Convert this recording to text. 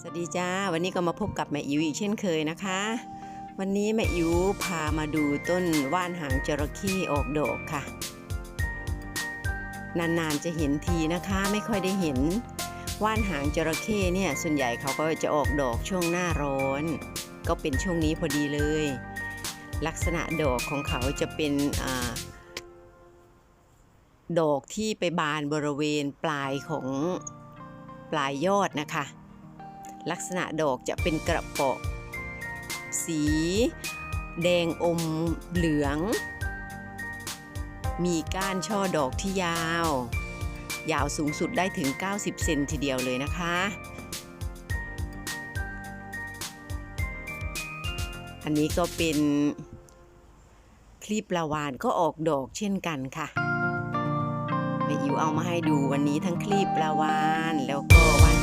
สวัสดีจ้า วันนี้ก็มาพบกับแม่อิ๋วอีกเช่นเคยนะคะ วันนี้แม่อิ๋วพามาดูต้นว่านหางจระเข้ออกดอกค่ะ นานๆจะเห็นทีนะคะไม่ค่อยได้เห็น ว่านหางจระเข้เนี่ยส่วนใหญ่เขาก็จะออกดอกช่วงหน้าร้อน ก็เป็นช่วงนี้พอดีเลย ลักษณะดอกของเขาจะเป็นอดอกที่ไปบานบริเวณปลายของปลายยอดนะคะ ลักษณะดอกจะเป็นกระเปาะ สี แดงอมเหลือง มีก้านช่อดอกที่ยาว ยาวสูงสุดได้ถึง 90 เซนทีเดียวเลยนะคะ อันนี้ก็เป็นคลีปลาวานก็ออกดอกเช่นกันค่ะแม่อิ๋วเอามาให้ดูวันนี้ทั้งคลีปลาวานแล้วก็